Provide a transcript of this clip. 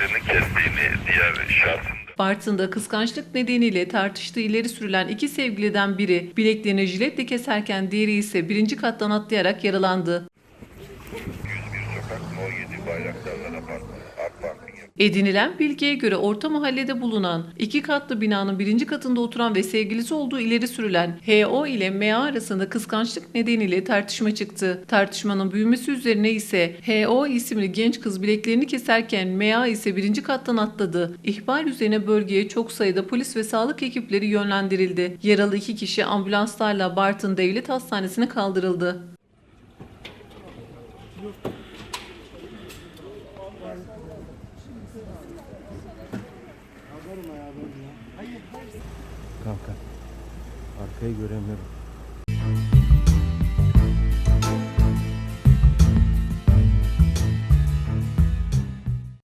bileklerini kestiğini diğer şahsın da. Bartın'da kıskançlık nedeniyle tartıştığı ileri sürülen iki sevgiliden biri bileklerini jiletle keserken diğeri ise birinci kattan atlayarak yaralandı. 101 sokak No 7 Bayraktarlar Apartmanı. Edinilen bilgiye göre orta mahallede bulunan iki katlı binanın birinci katında oturan ve sevgilisi olduğu ileri sürülen HO ile MA arasında kıskançlık nedeniyle tartışma çıktı. Tartışmanın büyümesi üzerine ise HO isimli genç kız bileklerini keserken MA ise birinci kattan atladı. İhbar üzerine bölgeye çok sayıda polis ve sağlık ekipleri yönlendirildi. Yaralı iki kişi ambulanslarla Bartın Devlet Hastanesi'ne kaldırıldı. Kanka. Arkayı göremiyorum.